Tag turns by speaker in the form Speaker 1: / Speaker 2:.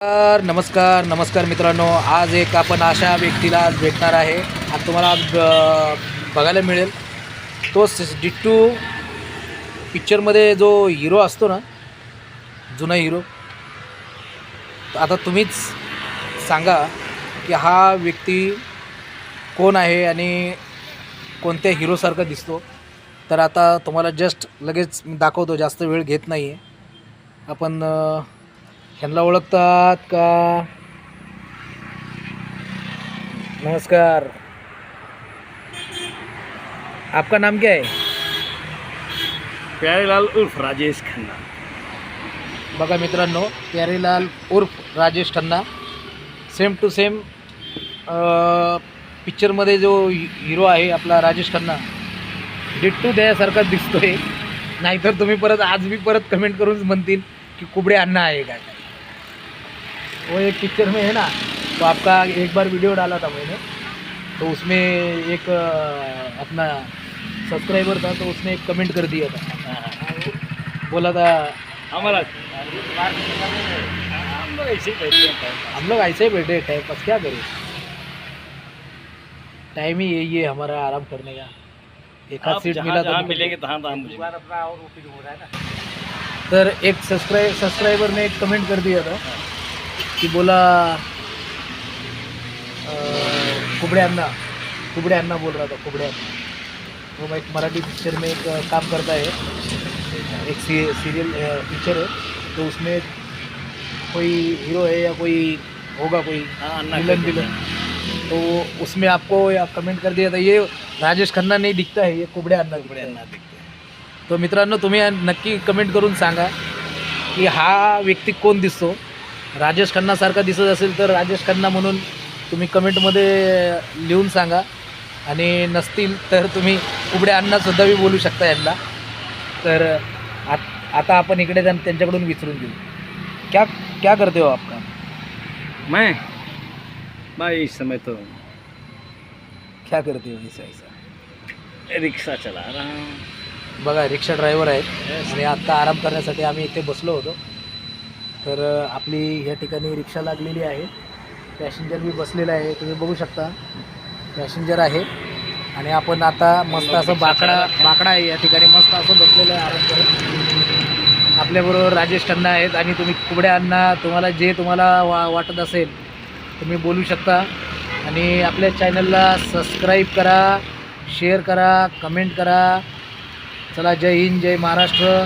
Speaker 1: तर नमस्कार नमस्कार मित्रांनो. आज एक आपण अशा व्यक्तीला आज भेटणार आहे. आणि तुम्हाला आज बघायला मिळेल. तो डिट्टू पिक्चरमध्ये जो हिरो असतो ना जुना हिरो आता तुम्हीच सांगा की हा व्यक्ती कोण आहे आणि कोणत्या हिरोसारखा दिसतो. तर आता तुम्हाला जस्ट लगेच मी दाखवतो जास्त वेळ घेत नाही आहे आपण ह्यांना ओळखतात का? नमस्कार. आपका नाम क्या है?
Speaker 2: प्यारेलाल उर्फ राजेश खन्ना।
Speaker 1: बघा मित्रांनो प्यारेलाल उर्फ Rajesh Khanna same to same पिक्चरमध्ये जो हिरो आहे आपला राजेश खन्ना डिट्टू द्यासारखा दिसतोय. नाहीतर तुम्ही परत आज मी परत कमेंट करून म्हणतील की कुबडे अण्णा आहे काय काय? वो एक पिक्चर में है ना तो आपका एक बार वीडियो डाला था मैंने। तो उसमें एक अपना सब्सक्राइबर था तो उसने एक कमेंट कर दिया था। बोला था
Speaker 2: हमारा हम लोग ऐसे ही बैठते हैं
Speaker 1: हम लोग ऐसे ही बैठे टाइम पास क्या करें? टाइम ही यही है हमारा आराम करने का। एक हाथ सीट मिला तो
Speaker 2: मिलेंगे तहाँ तहाँ मुझे
Speaker 1: तर एक सब्सक्राइब सब्सक्राइबर ने एक कमेंट कर दिया था। कि बोला कुबड़े अन्ना कुबड़े अन्ना बोल रहा था कुबड़े अन्ना वो एक मराठी पिक्चर में एक काम करता है. एक सी, सीरियल पिक्चर है. तो उसमें कोई हीरो है या कोई होगा कोई विलन। विलन तो उसमें आपको या कमेंट कर दिया था ये राजेश खन्ना नहीं दिखता है ये कुबड़े अन्ना
Speaker 2: बड़े
Speaker 1: दिखता है.
Speaker 2: अन्ना दिखते
Speaker 1: तो मित्रांनो तुम्ही नक्की कमेंट करून सांगा की हा व्यक्ती कोण दिसतो? राजेश खन्नासारखा दिसत असेल तर राजेश खन्ना म्हणून तुम्ही कमेंटमध्ये लिहून सांगा. आणि नसतील तर तुम्ही अण्णासुद्धा बी बोलू शकता यांना. तर आत आता आपण इकडे त्यां- त्यांच्याकडून विचारून घेऊ. क्या क्या करते हो आपका
Speaker 2: मैं? भाई इस समय तो
Speaker 1: क्या करते हो ऐसा ऐसा?
Speaker 2: रिक्शा चला रहा
Speaker 1: बघा रिक्षा ड्रायव्हर आहेत. आणि आत्ता आराम करण्यासाठी आम्ही इथे बसलो होतो. तर आपली या ठिकाणी रिक्षा लागलेली आहे. पॅसेंजर बी बसलेला आहे. तुम्ही बघू शकता. पॅसेंजर आहे. आणि आपण आता मस्त असं बाकडा बाकडा आहे या ठिकाणी मस्त असं बसलेलं आहे आराम करत आपल्याबरोबर राजेश अण्णा आहेत आणि तुम्ही कुबड्या अण्णा तुम्हाला जे तुम्हाला वा वाटत असेल तुम्ही बोलू शकता. आणि आपल्या चॅनलला सबस्क्राईब करा शेअर करा कमेंट करा. चला जय हिंद जय महाराष्ट्र.